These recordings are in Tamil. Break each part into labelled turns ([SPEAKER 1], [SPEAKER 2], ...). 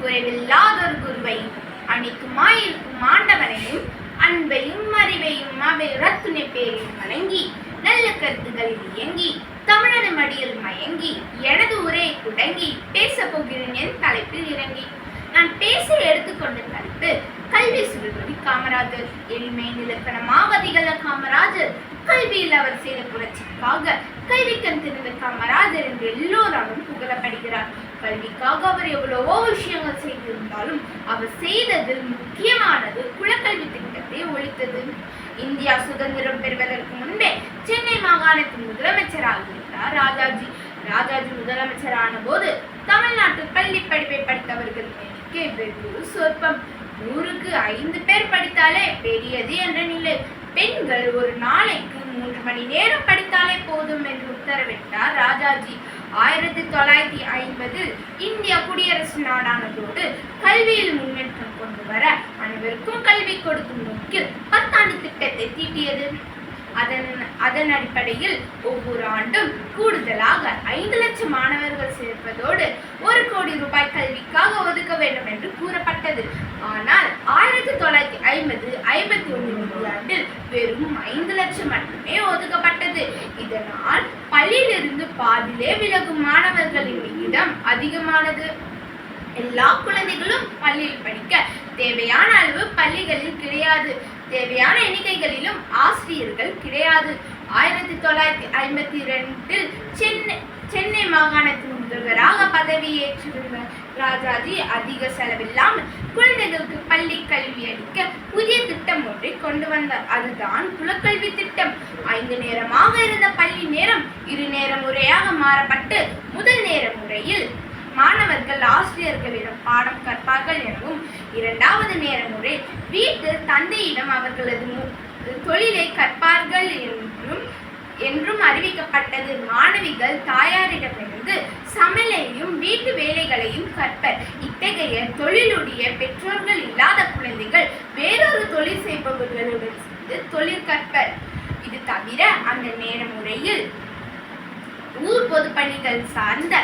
[SPEAKER 1] குறைவில்லாதொரு குருவை அனைத்துமாயிருக்கும் ஆண்டவனையும் அன்பையும் அறிவையும் அவை துணை பேரில் வணங்கி நல்ல கருத்துகளில் இயங்கி தமிழன மடியில் மயங்கி எனது உரையை குடங்கி பேசப் போகிறேன் என் தலைப்பில் இறங்கி. நான் பேச எடுத்துக்கொண்ட கருத்து கல்வி சுடுபடி காமராஜர். எளிமை நிலக்கணமாவதிகள காமராஜர். கல்வியில் அவர் செய்த புரட்சிக்காக கல்விக்கண் திறந்த காமராஜர் என்று எல்லோராலும் புகழப்படுகிறார். கல்விக்காக அவர் எவ்வளவோ விஷயங்கள் செய்திருந்தாலும் அவர் செய்ததில் முக்கியமானது குலக்கல்வி திட்டத்தை ஒழித்தது. இந்தியா சுதந்திரம் பெறுவதற்கு முன்பே சென்னை மாகாணத்தின் முதலமைச்சராக இருந்தார் ராஜாஜி. ராஜாஜி முதலமைச்சரான போது தமிழ்நாட்டு பள்ளி படிப்பை படித்தவர்கள் எண்ணிக்கை வெகு சொற்பம். நூறுக்கு ஐந்து பேர் படித்தாலே பெரியது என்ற நிலை. பெண்கள் ஒரு நாளைக்கு மூன்று மணி நேரம் படித்தாலே போதும் என்று உத்தரவிட்டார் ராஜாஜி. ஆயிரத்தி தொள்ளாயிரத்தி ஐம்பதில் இந்திய குடியரசு நாடானதோடு கல்வியில் முன்னேற்றம் கொண்டு வர அனைவருக்கும் கல்வி கொடுக்கும் நோக்கில் பத்தாண்டு திட்டத்தை தீட்டியது. அதன் அதன் அடிப்படையில் ஒவ்வொரு ஆண்டும் கூடுதலாக ஐந்து லட்சம் மாணவர்கள் சேர்ப்பதோடு ஒரு கோடி ரூபாய் கல்விக்காக ஒதுக்க வேண்டும் என்று கூறப்பட்டது ஆனால் ஆயிரத்தி தொள்ளாயிரத்தி ஐம்பது ஐம்பத்தி ஒன்று ஆண்டில் வெறும் ஐந்து லட்சம் மட்டுமே ஒதுக்கப்பட்டது. இதனால் பள்ளியிலிருந்து பாதியிலே விலகும் மாணவர்களின் விகிதம் அதிகமானது. எல்லா குழந்தைகளும் பள்ளியில் படிக்க தேவையான அளவு பள்ளிகளில் கிடையாது. தேவையான எண்ணிக்கைகளிலும் ஆசிரியர்கள் கிடையாது. ஆயிரத்தி தொள்ளாயிரத்தி ஐம்பத்தி ரெண்டில் சென்னை சென்னை மாகாணத்தின் பதவியேற்றிருந்த ராஜாஜி அதிக செலவில்லாமல் குழந்தைகளுக்கு பள்ளி கல்வி அளிக்க புதிய திட்டம் ஒன்றை கொண்டு வந்தார். அதுதான் குலக்கல்வி திட்டம். ஐந்து நேரமாக இருந்த பள்ளி நேரம் இரு நேர முறையாக மாறப்பட்டு முதல் நேர முறையில் மாணவர்கள் ஆசிரியர்களிடம் பாடம் கற்பார்கள் எனவும் இரண்டாவது நேர முறை வீட்டில் தந்தையிடம் அவர்களது தொழிலை கற்பார்கள் என்றும் என்றும் அறிவிக்கப்பட்டது. மாணவிகள் தாயாரிடமிருந்து சமையலையும் வீட்டு வேலைகளையும் கற்பர். இத்தகைய தொழிலுடைய பெற்றோர்கள் இல்லாத குழந்தைகள் வேறொரு தொழில் செய்பவர்களுடன் சேர்ந்து தொழில் கற்பர். இது தவிர அந்த நேர முறையில் ஊர் பொதுப்பணிகள் சார்ந்த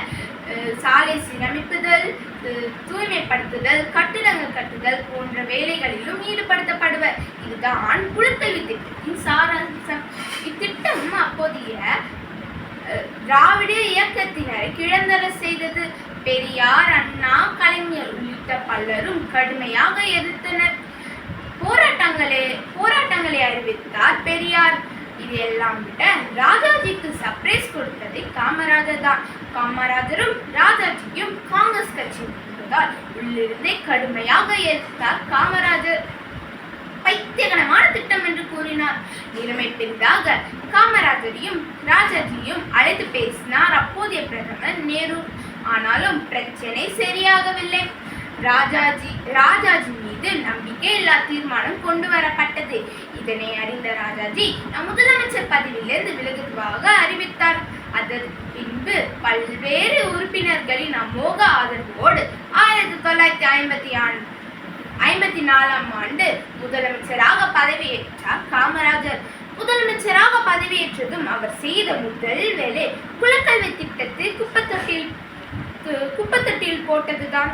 [SPEAKER 1] அஹ், சாலை சீரமைப்புதல் அஹ், தூய்மைப்படுத்துதல் கட்டிடங்கள் கட்டுதல் போன்ற வேலைகளிலும் ஈடுபடுத்தப்படுவர். தான் குலக்கல்வி திட்டத்தின் சாராம்சம் இத்திட்டம் அப்போதைய திராவிட இயக்கத்தினரை கிழந்தர செய்தது. பெரியார் அண்ணா கலைஞர் உள்ளிட்ட பலரும் கடுமையாக எதிர்த்தனர். போராட்டங்களே போராட்டங்களை அறிவித்தார் பெரியார். இது எல்லாம் விட ராஜாஜிக்கு சர்ப்ரைஸ் கொடுத்தது காமராஜர் தான். காமராஜரும் ராஜாஜியும் காங்கிரஸ் கட்சி இருந்ததால் உள்ளிருந்தே கடுமையாக எதிர்த்தார் காமராஜர். பைத்தியகரமான திட்டம் என்று கூறினார். நிலைமை பெரிதாக காமராஜரையும் ராஜாஜியும் அழைத்து பேசினார் அப்போதைய பிரதமர் நேரு. ஆனாலும் பிரச்சனை சரியாகவில்லை. ராஜாஜி ராஜாஜி மீது நம்பிக்கையில்லா தீர்மானம் கொண்டு வரப்பட்டது. இதனை அறிந்த ராஜாஜி நம் முதலமைச்சர் பதவியிலிருந்து விலகுவதாக அறிவித்தார். அதன் பின்பு பல்வேறு உறுப்பினர்களின் அமோக ஆதரவோடு ஆயிரத்தி தொள்ளாயிரத்தி ஐம்பத்தி ஆண்டு ஐம்பத்தி நாலாம் ஆண்டு முதலமைச்சராக பதவியேற்றார் காமராஜர். முதலமைச்சராக பதவியேற்றதும் அவர் செய்த முதல் வேலை குலக்கல்வி திட்டத்தை குப்பத்தொட்டியில் குப்பத்தொட்டியில் போட்டதுதான்.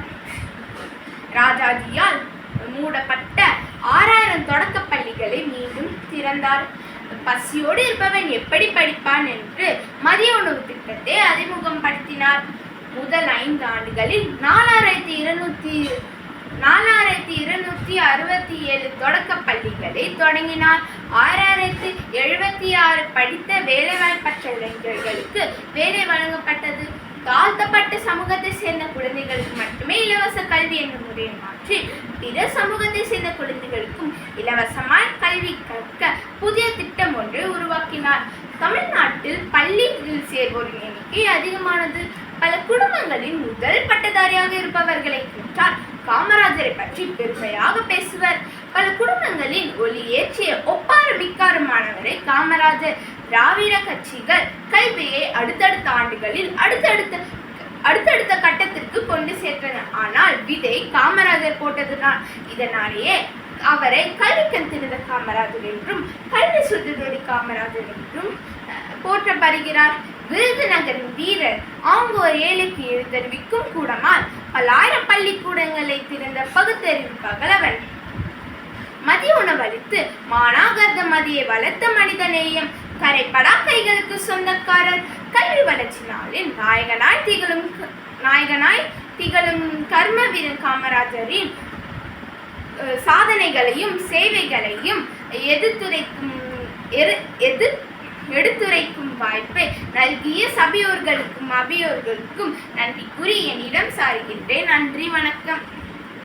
[SPEAKER 1] ராஜாஜியால் மூடப்பட்ட ஆறாயிரம் தொடக்க பள்ளிகளை மீண்டும் திறந்தார். பசியோடு இருப்பவன் எப்படி படிப்பான் என்று மதிய உணவு திட்டத்தை அறிமுகப்படுத்தினார். முதல் ஐந்து ஆண்டுகளில் நாலாயிரத்தி இருநூத்தி நாலாயிரத்தி இருநூத்தி அறுபத்தி ஏழு தொடக்க பள்ளிகளை தொடங்கினார். ஆறாயிரத்தி எழுபத்தி ஆறு படித்த வேலைவாய்ப்பற்ற இளைஞர்களுக்கு வேலை வழங்கப்பட்டது. தாழ்த்தப்பட்ட சமூகத்தை சேர்ந்த குழந்தைகளுக்கு மட்டுமே இலவச கல்வி என்ற முறையை மாற்றி பிற சமூகத்தை சேர்ந்த குழந்தைகளுக்கும் இலவசமாய் கல்வி கற்க புதிய திட்டம் ஒன்றை உருவாக்கினார். தமிழ்நாட்டில் பள்ளியில் சேர்வோரின் எண்ணிக்கை அதிகமானது. பல குடும்பங்களின் முதல் பட்டதாரியாக இருப்பவர்களை கேட்டால் காமராஜரை பற்றி பெருமையாக பேசுவர். பல குடும்பங்களின் ஒளி ஏற்றிய ஒப்பார விக்காரமானவரை காமராஜர். திராவிட கட்சிகள் கல்வியை அடுத்தடுத்த ஆண்டுகளில் அடுத்தடுத்த அடுத்தடுத்த கட்டத்திற்கு கொண்டு சேர்த்தன. ஆனால் விதை காமராஜர் போட்டதுதான். இதனாலேயே அவரை கல்வி கண் திருந்த காமராஜர் என்றும் கல்வி சுற்றுதொடி காமராஜர் என்றும் போற்றப்படுகிறார். விருதுநகரின் வீரர் ஆங்கோர் ஏழைக்கு எழுத்தறிவிக்கும் கூடமால் பல்லாயிரம் பள்ளிக்கூடங்களை திறந்த பகுத்தறிவு பகலவன். மதிய உணவளித்து மானாகர்த மதியை வளர்த்த மனித நேயம் கரைப்படா கைகளுக்கு சொந்தக்காரர். கல்வி வளர்ச்சி நாளில் நாயகனாய் திகழும் நாயகனாய் திகழும் கர்ம வீரன் காமராஜரின் சாதனைகளையும் சேவைகளையும் எதிர்த்துரைக்கும் எது எதிர் எடுத்துரைக்கும் வாய்ப்பை நல்கிய சபையோர்களுக்கும் அபியோர்களுக்கும் நன்றி கூறி என்னிடம் சாருகின்றேன். நன்றி வணக்கம்.